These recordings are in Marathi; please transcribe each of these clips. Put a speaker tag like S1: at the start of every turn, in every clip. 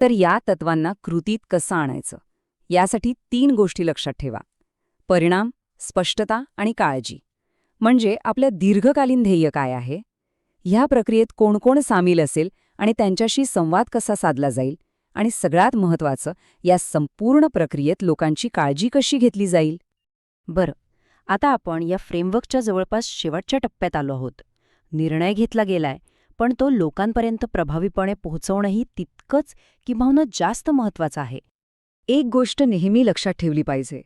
S1: तर या तत्वांना कृतीत कसं आणायचं? यासाठी तीन गोष्टी लक्षात ठेवा. परिणाम स्पष्टता आणि काळजी. म्हणजे आपल्या दीर्घकालीन ध्येय काय आहे? ह्या प्रक्रियेत कोण कोण सामील असेल आणि त्यांच्याशी संवाद कसा साधला जाईल? आणि सगळ्यात महत्त्वाचं या संपूर्ण प्रक्रियेत लोकांची काळजी कशी घेतली जाईल?
S2: बरं आता आपण या फ्रेमवर्कच्या जवळपास शेवटच्या टप्प्यात आलो आहोत. निर्णय घेतला गेलाय. पण तो लोकांपर्यंत प्रभावीपणे पोहोचवणंही तितकंच किंवा जास्त महत्त्वाचं आहे.
S1: एक गोष्ट नेहमी लक्षात ठेवली पाहिजे.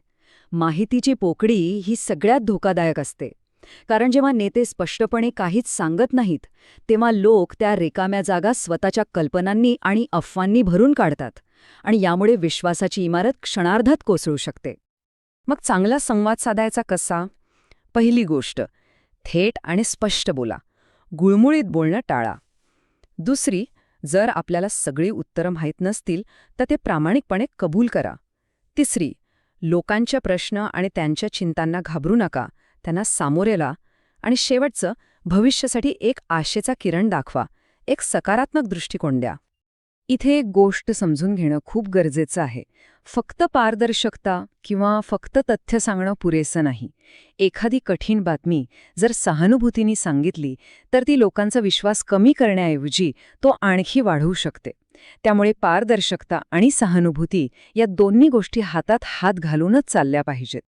S1: माहितीची पोकळी ही सगळ्यात धोकादायक असते. कारण जेव्हा नेते स्पष्टपणे काहीच सांगत नाहीत तेव्हा लोक त्या रिकाम्या जागा स्वतःच्या कल्पनांनी आणि अफवांनी भरून काढतात आणि यामुळे विश्वासाची इमारत क्षणार्धात कोसळू शकते. मग चांगला संवाद साधायचा कसा? पहिली गोष्ट थेट आणि स्पष्ट बोला. गुळमुळीत बोलणं टाळा. दुसरी जर आपल्याला सगळी उत्तरं माहीत नसतील तर ते प्रामाणिकपणे कबूल करा. तिसरी लोकांच्या प्रश्न आणि त्यांच्या चिंतांना घाबरू नका त्यांना सामोरे ला आणि शेवटचं भविष्यासाठी एक आशेचा किरण दाखवा एक सकारात्मक दृष्टिकोन द्या. इथे एक गोष्ट समजून घेणं खूप गरजेचं आहे. फक्त पारदर्शकता किंवा फक्त तथ्य सांगणं पुरेसं नाही. एखादी कठीण बातमी जर सहानुभूतीने सांगितली तर ती लोकांचा विश्वास कमी करण्याऐवजी तो आणखी वाढवू शकते. त्यामुळे पारदर्शकता आणि सहानुभूती या दोन्ही गोष्टी हातात हात घालूनच चालल्या पाहिजेत.